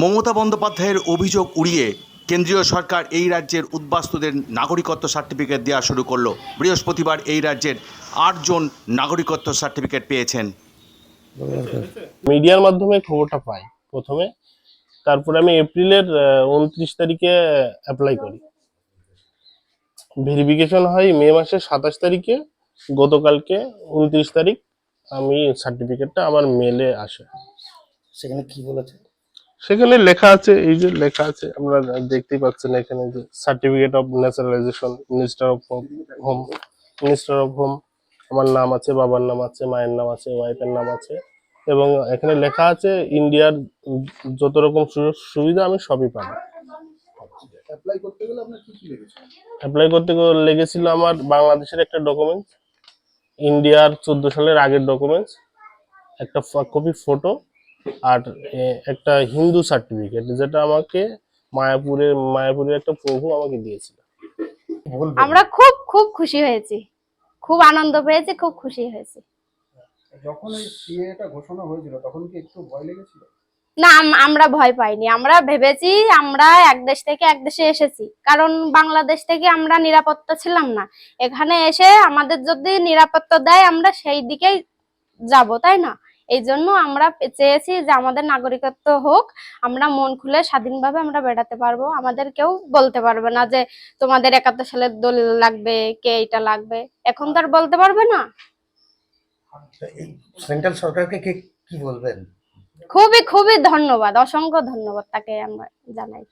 মমতা বন্দ্যোপাধ্যায়ের অভিযোগ উড়িয়ে কেন্দ্রীয় সরকার এই রাজ্যের উদ্বাস্তুদের নাগরিকত্ব সার্টিফিকেট দেওয়া শুরু করল। বৃহস্পতিবার এই রাজ্যের আটজন নাগরিকত্ব সার্টিফিকেট পেয়েছেন। মিডিয়ার মাধ্যমে খবরটা পাই প্রথমে। তারপরে আমি এপ্রিলের উনত্রিশ তারিখে অ্যাপ্লাই করি। ভেরিফিকেশন হয় মে মাসের সাতাশ তারিখে। গতকালকে উনত্রিশ তারিখ আমি সার্টিফিকেটটা আমার মেলে আসে। সেখানে কি বলেছে? সেখানে লেখা আছে এই যে লেখা আছে আপনারা দেখতেই পাচ্ছেন এখানে যে certificate of naturalization minister of home minister of home আমার নাম আছে বাবার নাম আছে মায়ের নাম আছে ওয়াইফের নাম আছে এবং এখানে লেখা আছে ইন্ডিয়ার যত রকম সুযোগ সুবিধা আমি সবই পাবো। অ্যাপ্লাই করতে গেলে আপনার কি কি লেগেছে? অ্যাপ্লাই করতে গেলে লেগেছিল আমার বাংলাদেশের একটা ডকুমেন্টস ইন্ডিয়ার চোদ্দ সালের আগের ডকুমেন্টস একটা কপি ফটো আর একটা হিন্দু সার্টিফিকেট যেটা আমাকে মায়াপুরের মায়াপুরের একটা প্রভু আমাকে দিয়েছিল। আমরা খুব খুব খুশি হয়েছি। খুব আনন্দ পেয়েছি খুব খুশি হয়েছি। যখন এই ঘোষণা হয়েছিল তখন কি একটু ভয় লেগেছিল? না আম- আমরা ভয় পাইনি। আমরা ভেবেছি আমরা এক দেশ থেকে এক দেশে এসেছি। কারণ বাংলাদেশ থেকে আমরা নিরাপত্তা ছিলাম না। এখানে এসে আমাদের যদি নিরাপত্তা দেয় আমরা সেই দিকেই যাব তাই না? এই জন্য আমরা চেয়েছি যে আমাদের নাগরিকত্ব হোক আমরা মন খুলে স্বাধীনভাবে আমরা বেড়াতে পারব। আমাদের কেউ বলতে পারবে না যে তোমাদের একাত্তর সালের দলিল লাগবে কে এটা লাগবে। এখন তো আর বলতে পারবে না। সেন্ট্রাল সরকারকে কে কি বলবেন? খুবই খুবই ধন্যবাদ অসংখ্য ধন্যবাদ তাকে আমরা জানাই।